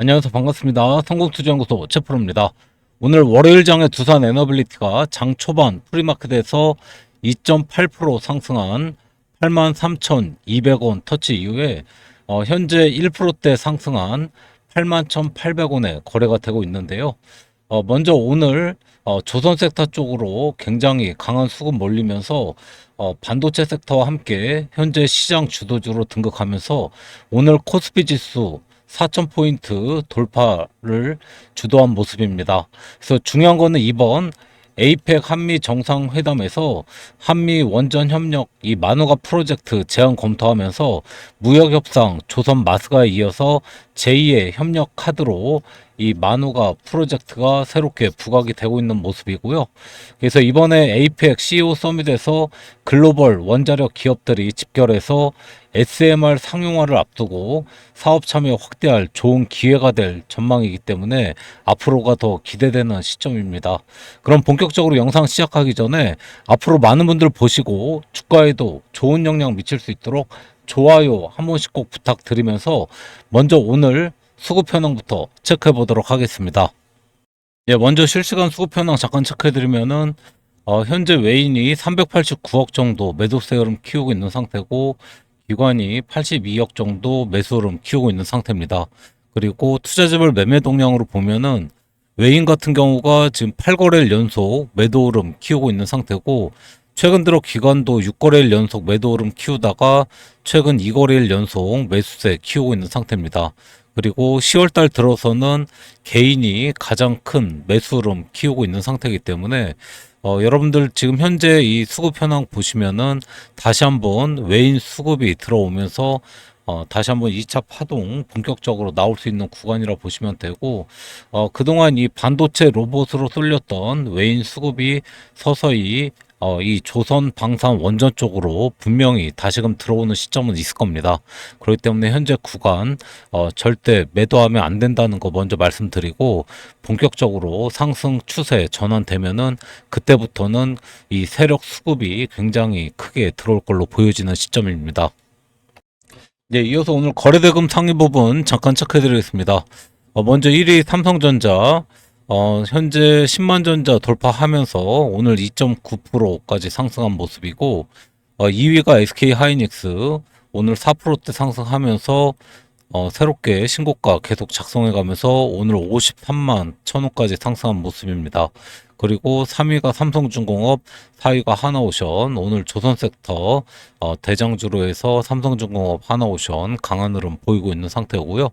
안녕하세요. 반갑습니다. 성공투자연구소 최프로입니다. 오늘 월요일 장에 두산 에너빌리티가 장 초반 프리마켓에서 2.8% 상승한 83,200원 터치 이후에 어, 현재 1%대 상승한 81,800원에 거래가 되고 있는데요. 어, 먼저 오늘 어, 조선 섹터 쪽으로 굉장히 강한 수급 몰리면서 어, 반도체 섹터와 함께 현재 시장 주도주로 등극하면서 오늘 코스피 지수 4,000포인트 돌파를 주도한 모습입니다. 그래서 중요한 거는 이번 에이펙 한미 정상회담에서 한미 원전 협력 이 마누가 프로젝트 제안 검토하면서 무역 협상 조선 마스가에 이어서 제2의 협력 카드로 이 마누가 프로젝트가 새롭게 부각이 되고 있는 모습이고요. 그래서 이번에 에이펙 CEO 서밋에서 글로벌 원자력 기업들이 집결해서 SMR 상용화를 앞두고 사업 참여 확대할 좋은 기회가 될 전망이기 때문에 앞으로가 더 기대되는 시점입니다. 그럼 본격적으로 영상 시작하기 전에 앞으로 많은 분들 보시고 주가에도 좋은 영향 미칠 수 있도록 좋아요 한 번씩 꼭 부탁드리면서 먼저 오늘 수급 현황부터 체크해 보도록 하겠습니다. 예, 먼저 실시간 수급 현황 잠깐 체크해 드리면은 어, 현재 외인이 389억 정도 매도세 흐름 키우고 있는 상태고 기관이 82억 정도 매수 흐름 키우고 있는 상태입니다. 그리고 투자자별 매매 동향으로 보면은 외인 같은 경우가 지금 8거래일 연속 매도 흐름 키우고 있는 상태고 최근 들어 기관도 6거래일 연속 매도 흐름 키우다가 최근 2거래일 연속 매수세 키우고 있는 상태입니다. 그리고 10월 달 들어서는 개인이 가장 큰 매수 흐름 키우고 있는 상태이기 때문에 어, 여러분들 지금 현재 이 수급 현황 보시면은 다시 한번 외인 수급이 들어오면서 어, 다시 한번 2차 파동 본격적으로 나올 수 있는 구간이라 보시면 되고 어, 그동안 이 반도체 로봇으로 쏠렸던 외인 수급이 서서히 어, 이 조선 방산 원전 쪽으로 분명히 다시금 들어오는 시점은 있을 겁니다. 그렇기 때문에 현재 구간 어, 절대 매도하면 안 된다는 거 먼저 말씀드리고 본격적으로 상승 추세 전환되면은 그때부터는 이 세력 수급이 굉장히 크게 들어올 걸로 보여지는 시점입니다. 네, 이어서 오늘 거래대금 상위 부분 잠깐 체크해 드리겠습니다. 어, 먼저 1위 삼성전자 어, 현재 10만 전자 돌파하면서 오늘 2.9%까지 상승한 모습이고 어, 2위가 SK 하이닉스 오늘 4%대 상승하면서 어, 새롭게 신고가 계속 작성해 가면서 오늘 53만 천원까지 상승한 모습입니다. 그리고 3위가 삼성중공업, 4위가 하나오션, 오늘 조선섹터 어, 대장주로 해서 삼성중공업, 하나오션 강한 흐름 보이고 있는 상태고요.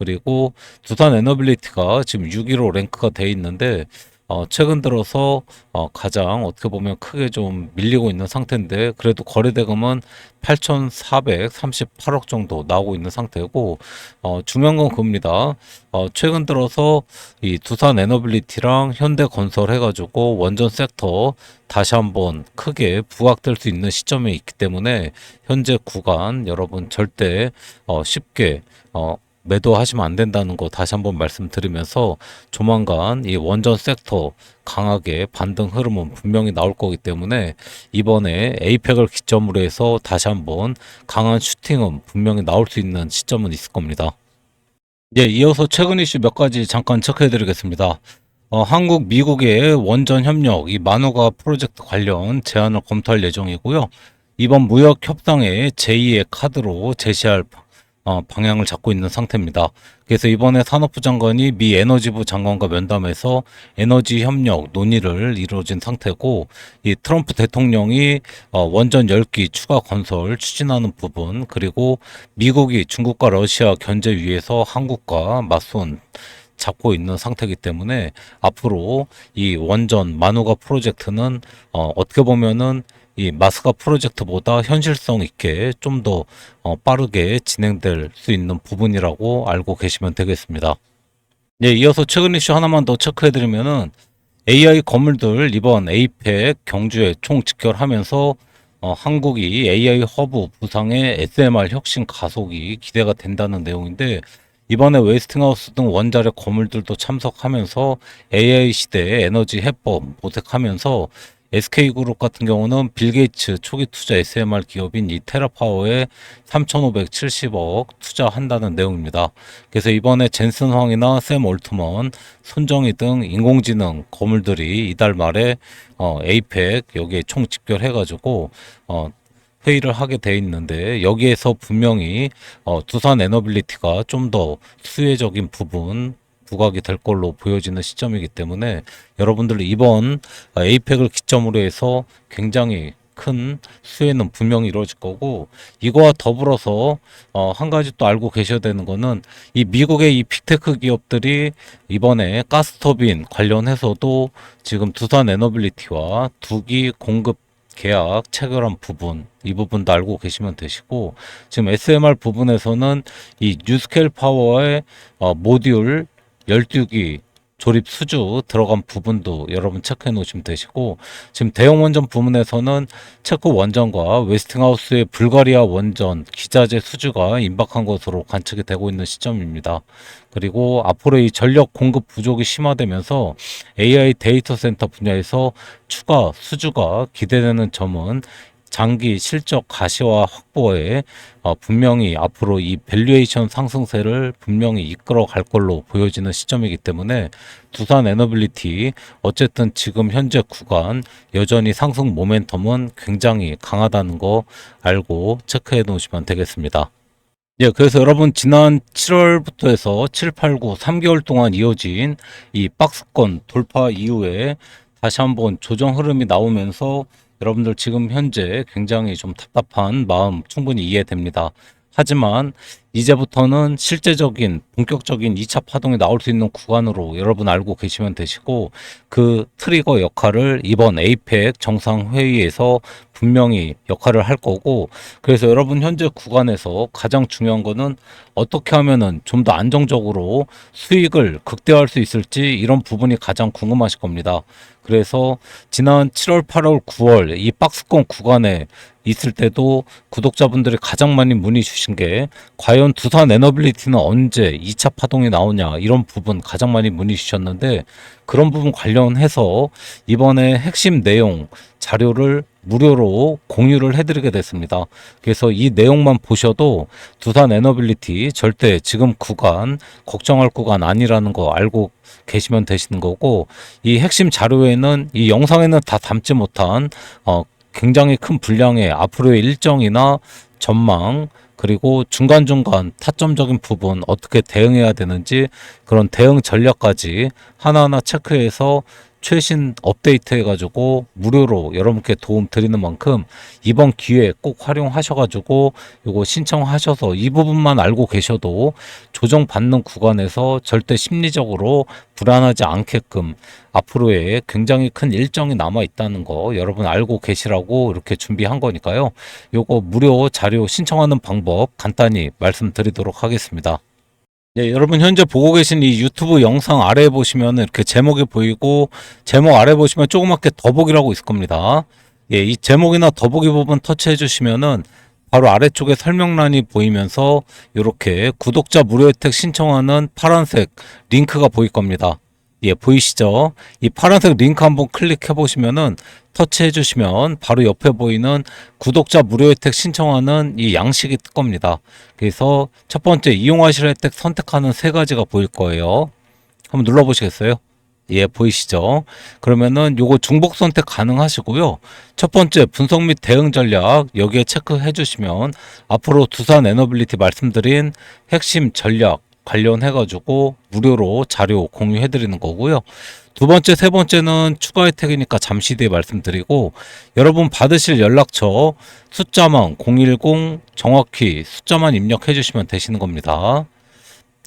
그리고 두산 에너빌리티가 지금 6위로 랭크가 돼 있는데 어, 최근 들어서 어, 가장 어떻게 보면 크게 좀 밀리고 있는 상태인데 그래도 거래대금은 8,438억 정도 나오고 있는 상태고 어, 중요한 건 그겁니다. 어, 최근 들어서 이 두산 에너빌리티랑 현대건설 해가지고 원전 섹터 다시 한번 크게 부각될 수 있는 시점에 있기 때문에 현재 구간 여러분 절대 어, 쉽게 어, 매도하시면 안 된다는 거 다시 한번 말씀드리면서 조만간 이 원전 섹터 강하게 반등 흐름은 분명히 나올 거기 때문에 이번에 에이펙을 기점으로 해서 다시 한번 강한 슈팅은 분명히 나올 수 있는 시점은 있을 겁니다. 예, 이어서 최근 이슈 몇 가지 잠깐 체크해 드리겠습니다. 어, 한국, 미국의 원전 협력, 이 마누가 프로젝트 관련 제안을 검토할 예정이고요. 이번 무역 협상에 제2의 카드로 제시할 어, 방향을 잡고 있는 상태입니다. 그래서 이번에 산업부 장관이 미 에너지부 장관과 면담해서 에너지 협력 논의를 이루어진 상태고 이 트럼프 대통령이 어, 원전 10기 추가 건설 추진하는 부분 그리고 미국이 중국과 러시아 견제 위에서 한국과 맞선 잡고 있는 상태이기 때문에 앞으로 이 원전 마누가 프로젝트는 어, 어떻게 보면은 이 마스가 프로젝트보다 현실성 있게 좀더 어, 빠르게 진행될 수 있는 부분이라고 알고 계시면 되겠습니다. 네, 이어서 최근 이슈 하나만 더 체크해 드리면은 AI 건물들 이번 에이펙 경주에 총 직결하면서 어, 한국이 AI 허브 부상의 SMR 혁신 가속이 기대가 된다는 내용인데 이번에 웨스팅하우스 등 원자력 건물들도 참석하면서 AI 시대의 에너지 해법 모색하면서 SK그룹 같은 경우는 빌 게이츠 초기 투자 SMR 기업인 이 테라파워에 3,570억 투자한다는 내용입니다. 그래서 이번에 젠슨 황이나 샘 올트먼, 손정희 등 인공지능 거물들이 이달 말에 어, 에이펙 여기에 총 집결해가지고 어, 회의를 하게 돼 있는데 여기에서 분명히 어, 두산 에너빌리티가 좀 더 수혜적인 부분 부각이 될 걸로 보여지는 시점이기 때문에 여러분들 이번 에이펙을 기점으로 해서 굉장히 큰 수혜는 분명히 이루어질 거고 이거와 더불어서 어, 한 가지 또 알고 계셔야 되는 거는 이 미국의 이 빅테크 기업들이 이번에 가스터빈 관련해서도 지금 두산 에너빌리티와 두기 공급 계약 체결한 부분 이 부분도 알고 계시면 되시고 지금 SMR 부분에서는 이 뉴스케일 파워의 어, 모듈 12기 조립 수주 들어간 부분도 여러분 체크해 놓으시면 되시고 지금 대형 원전 부분에서는 체코 원전과 웨스팅하우스의 불가리아 원전 기자재 수주가 임박한 것으로 관측이 되고 있는 시점입니다. 그리고 앞으로 이 전력 공급 부족이 심화되면서 AI 데이터 센터 분야에서 추가 수주가 기대되는 점은 장기 실적 가시화 확보에 어, 분명히 앞으로 이 밸류에이션 상승세를 분명히 이끌어 갈 걸로 보여지는 시점이기 때문에 두산 에너빌리티 어쨌든 지금 현재 구간 여전히 상승 모멘텀은 굉장히 강하다는 거 알고 체크해 놓으시면 되겠습니다. 예, 그래서 여러분 지난 7월부터 해서 7, 8, 9, 3개월 동안 이어진 이 박스권 돌파 이후에 다시 한번 조정 흐름이 나오면서 여러분들 지금 현재 굉장히 좀 답답한 마음 충분히 이해됩니다. 하지만 이제부터는 실제적인 본격적인 2차 파동이 나올 수 있는 구간으로 여러분 알고 계시면 되시고 그 트리거 역할을 이번 에이펙 정상회의에서 분명히 역할을 할 거고 그래서 여러분 현재 구간에서 가장 중요한 거는 어떻게 하면은 좀 더 안정적으로 수익을 극대화할 수 있을지 이런 부분이 가장 궁금하실 겁니다. 그래서 지난 7월, 8월, 9월 이 박스권 구간에 있을 때도 구독자분들이 가장 많이 문의 주신 게 과연 두산 에너빌리티는 언제 2차 파동이 나오냐 이런 부분 가장 많이 문의 주셨는데 그런 부분 관련해서 이번에 핵심 내용 자료를 무료로 공유를 해드리게 됐습니다. 그래서 이 내용만 보셔도 두산 에너빌리티 절대 지금 구간 걱정할 구간 아니라는 거 알고 계시면 되시는 거고 이 핵심 자료에는 이 영상에는 다 담지 못한 어 굉장히 큰 분량의 앞으로의 일정이나 전망 그리고 중간중간 타점적인 부분 어떻게 대응해야 되는지 그런 대응 전략까지 하나하나 체크해서 최신 업데이트 해가지고 무료로 여러분께 도움 드리는 만큼 이번 기회 꼭 활용하셔가지고 이거 신청하셔서 이 부분만 알고 계셔도 조정받는 구간에서 절대 심리적으로 불안하지 않게끔 앞으로의 굉장히 큰 일정이 남아 있다는 거 여러분 알고 계시라고 이렇게 준비한 거니까요. 요거 무료 자료 신청하는 방법 간단히 말씀드리도록 하겠습니다. 네, 여러분 현재 보고 계신 이 유튜브 영상 아래에 보시면 이렇게 제목이 보이고 제목 아래 보시면 조그맣게 더보기라고 있을 겁니다. 예, 이 제목이나 더보기 부분 터치해 주시면은 바로 아래쪽에 설명란이 보이면서 이렇게 구독자 무료 혜택 신청하는 파란색 링크가 보일 겁니다. 예, 보이시죠? 이 파란색 링크 한번 클릭해 보시면은 터치해 주시면 바로 옆에 보이는 구독자 무료 혜택 신청하는 이 양식이 뜰 겁니다. 그래서 첫 번째 이용하실 혜택 선택하는 세 가지가 보일 거예요. 한번 눌러 보시겠어요? 예, 보이시죠? 그러면은 요거 중복 선택 가능하시고요. 첫 번째 분석 및 대응 전략 여기에 체크해 주시면 앞으로 두산 에너빌리티 말씀드린 핵심 전략 관련해 가지고 무료로 자료 공유해 드리는 거고요. 두 번째, 세 번째는 추가 혜택이니까 잠시 뒤에 말씀드리고 여러분 받으실 연락처 숫자만 010 정확히 숫자만 입력해 주시면 되시는 겁니다.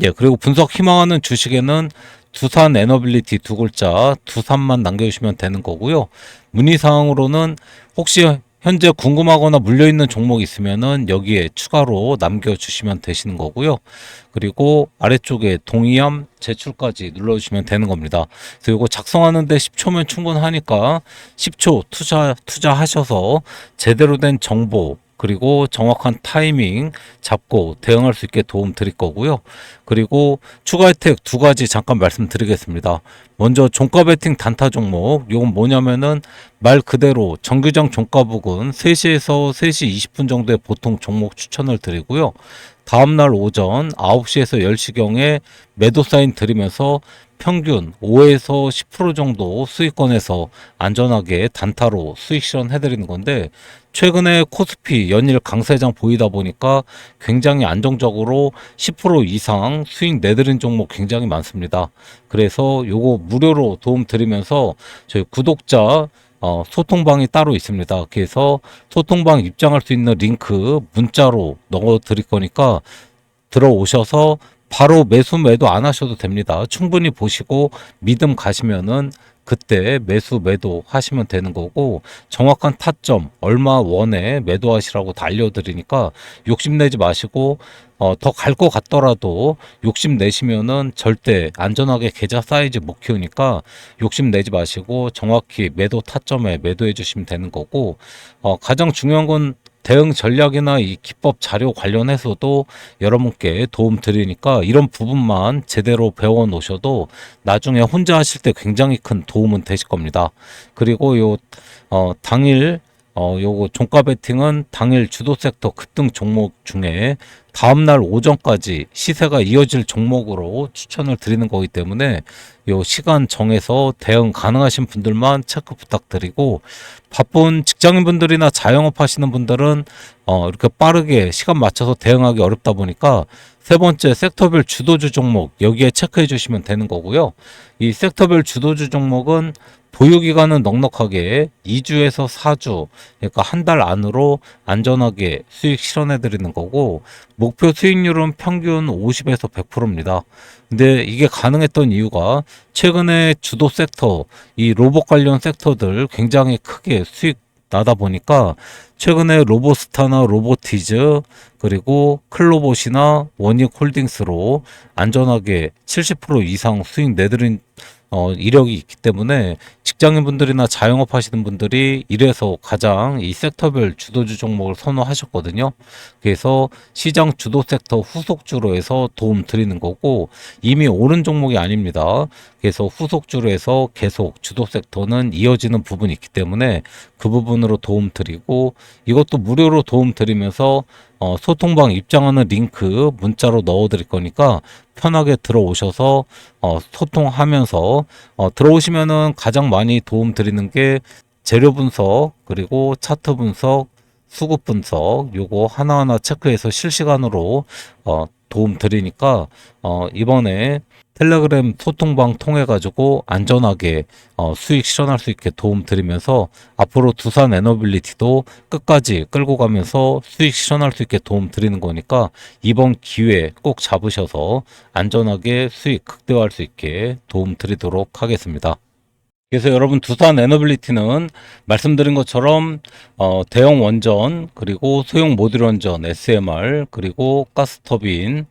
예, 그리고 분석 희망하는 주식에는 두산 에너빌리티 두 글자 두산만 남겨주시면 되는 거고요. 문의사항으로는 혹시 현재 궁금하거나 물려있는 종목 있으면은 여기에 추가로 남겨주시면 되시는 거고요. 그리고 아래쪽에 동의함 제출까지 눌러주시면 되는 겁니다. 이거 작성하는데 10초면 충분하니까 10초 투자, 투자하셔서 제대로 된 정보 그리고 정확한 타이밍 잡고 대응할 수 있게 도움 드릴 거고요. 그리고 추가 혜택 두 가지 잠깐 말씀드리겠습니다. 먼저 종가 베팅 단타 종목 이건 뭐냐면은 말 그대로 정규장 종가 부근 3시에서 3시 20분 정도에 보통 종목 추천을 드리고요. 다음날 오전 9시에서 10시경에 매도 사인 드리면서 평균 5에서 10% 정도 수익권에서 안전하게 단타로 수익 실현해 드리는 건데 최근에 코스피 연일 강세장 보이다 보니까 굉장히 안정적으로 10% 이상 수익 내드린 종목 굉장히 많습니다. 그래서 요거 무료로 도움 드리면서 저희 구독자 어, 소통방이 따로 있습니다. 그래서 소통방 입장할 수 있는 링크 문자로 넣어 드릴 거니까 들어오셔서 바로 매수 매도 안 하셔도 됩니다. 충분히 보시고 믿음 가시면은 그때 매수 매도 하시면 되는 거고 정확한 타점 얼마 원에 매도하시라고 다 알려드리니까 욕심내지 마시고 어, 더 갈 것 같더라도 욕심 내시면은 절대 안전하게 계좌 사이즈 못 키우니까 욕심 내지 마시고 정확히 매도 타점에 매도해 주시면 되는 거고 어, 가장 중요한 건 대응 전략이나 이 기법 자료 관련해서도 여러분께 도움 드리니까 이런 부분만 제대로 배워 놓으셔도 나중에 혼자 하실 때 굉장히 큰 도움은 되실 겁니다. 그리고 요 어, 당일 어, 요거 종가 베팅은 당일 주도 섹터 급등 종목 중에 다음날 오전까지 시세가 이어질 종목으로 추천을 드리는 거기 때문에 요 시간 정해서 대응 가능하신 분들만 체크 부탁드리고 바쁜 직장인 분들이나 자영업 하시는 분들은 어, 이렇게 빠르게 시간 맞춰서 대응하기 어렵다 보니까 세 번째 섹터별 주도주 종목 여기에 체크해 주시면 되는 거고요. 이 섹터별 주도주 종목은 보유 기간은 넉넉하게 2주에서 4주, 그러니까 한 달 안으로 안전하게 수익 실현해 드리는 거고 목표 수익률은 평균 50에서 100%입니다. 근데 이게 가능했던 이유가 최근에 주도 섹터, 이 로봇 관련 섹터들 굉장히 크게 수익 나다 보니까 최근에 로보스타나 로보티즈 그리고 클로봇이나 원익 홀딩스로 안전하게 70% 이상 수익 내드린 어, 이력이 있기 때문에 직장인분들이나 자영업 하시는 분들이 이래서 가장 이 섹터별 주도주 종목을 선호하셨거든요. 그래서 시장 주도 섹터 후속주로 해서 도움 드리는 거고 이미 오른 종목이 아닙니다. 그래서 후속주로 해서 계속 주도 섹터는 이어지는 부분이 있기 때문에 그 부분으로 도움 드리고 이것도 무료로 도움 드리면서 어, 소통방 입장하는 링크 문자로 넣어 드릴 거니까 편하게 들어오셔서 어, 소통하면서 어, 들어오시면은 가장 많이 도움 드리는 게 재료 분석 그리고 차트 분석 수급 분석 요거 하나하나 체크해서 실시간으로 어, 도움 드리니까 어, 이번에 텔레그램 소통방 통해 가지고 안전하게 어, 수익 실현할 수 있게 도움 드리면서 앞으로 두산 에너빌리티도 끝까지 끌고 가면서 수익 실현할 수 있게 도움 드리는 거니까 이번 기회 꼭 잡으셔서 안전하게 수익 극대화할 수 있게 도움 드리도록 하겠습니다. 그래서 여러분 두산 에너빌리티는 말씀드린 것처럼 어, 대형 원전 그리고 소형 모듈 원전 SMR 그리고 가스터빈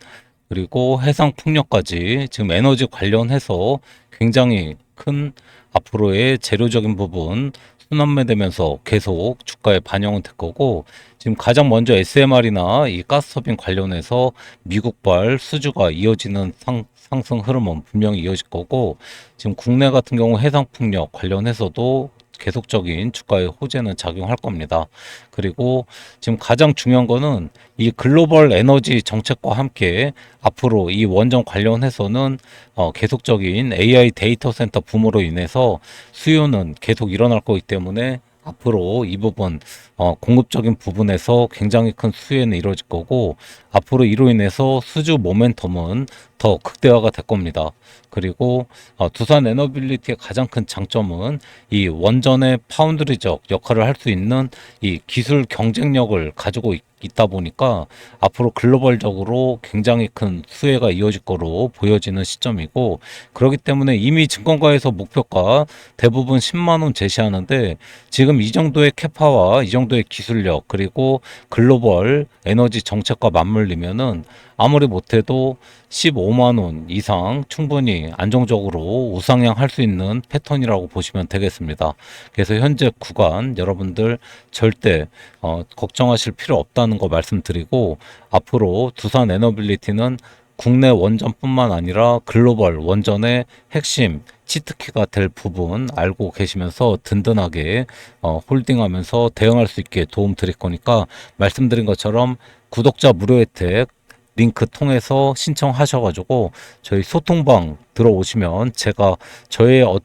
그리고 해상 풍력까지 지금 에너지 관련해서 굉장히 큰 앞으로의 재료적인 부분 순환매되면서 계속 주가에 반영은 될 거고 지금 가장 먼저 SMR이나 이 가스터빈 관련해서 미국발 수주가 이어지는 상, 상승 흐름은 분명히 이어질 거고 지금 국내 같은 경우 해상 풍력 관련해서도 계속적인 주가의 호재는 작용할 겁니다. 그리고 지금 가장 중요한 거는 이 글로벌 에너지 정책과 함께 앞으로 이 원전 관련해서는 어, 계속적인 AI 데이터 센터 붐으로 인해서 수요는 계속 일어날 거기 때문에 앞으로 이 부분 어, 공급적인 부분에서 굉장히 큰 수혜는 이루어질 거고 앞으로 이로 인해서 수주 모멘텀은 더 극대화가 될 겁니다. 그리고 어, 두산 에너빌리티의 가장 큰 장점은 이 원전의 파운드리적 역할을 할 수 있는 이 기술 경쟁력을 가지고 있, 있다 보니까 앞으로 글로벌적으로 굉장히 큰 수혜가 이어질 거로 보여지는 시점이고 그렇기 때문에 이미 증권가에서 목표가 대부분 10만 원 제시하는데 지금 이 정도의 캐파와 이 정도의 기술력 그리고 글로벌 에너지 정책과 맞물리면은 아무리 못해도 15만 원 이상 충분히 안정적으로 우상향 할 수 있는 패턴이라고 보시면 되겠습니다. 그래서 현재 구간 여러분들 절대 어, 걱정하실 필요 없다는 거 말씀드리고 앞으로 두산 에너빌리티는 국내 원전뿐만 아니라 글로벌 원전의 핵심 치트키가 될 부분 알고 계시면서 든든하게 어, 홀딩하면서 대응할 수 있게 도움 드릴 거니까 말씀드린 것처럼 구독자 무료 혜택 링크 통해서 신청하셔가지고 저희 소통방 들어오시면 제가 저의 어,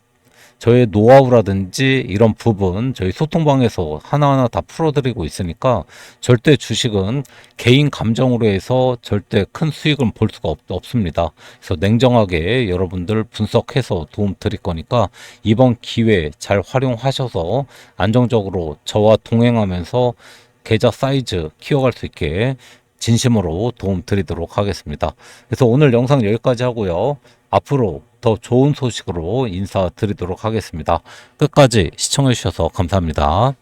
저의 노하우라든지 이런 부분 저희 소통방에서 하나하나 다 풀어드리고 있으니까 절대 주식은 개인 감정으로 해서 절대 큰 수익은 볼 수가 없, 없습니다. 그래서 냉정하게 여러분들 분석해서 도움 드릴 거니까 이번 기회 잘 활용하셔서 안정적으로 저와 동행하면서 계좌 사이즈 키워갈 수 있게 진심으로 도움 드리도록 하겠습니다. 그래서 오늘 영상 여기까지 하고요. 앞으로 더 좋은 소식으로 인사드리도록 하겠습니다. 끝까지 시청해 주셔서 감사합니다.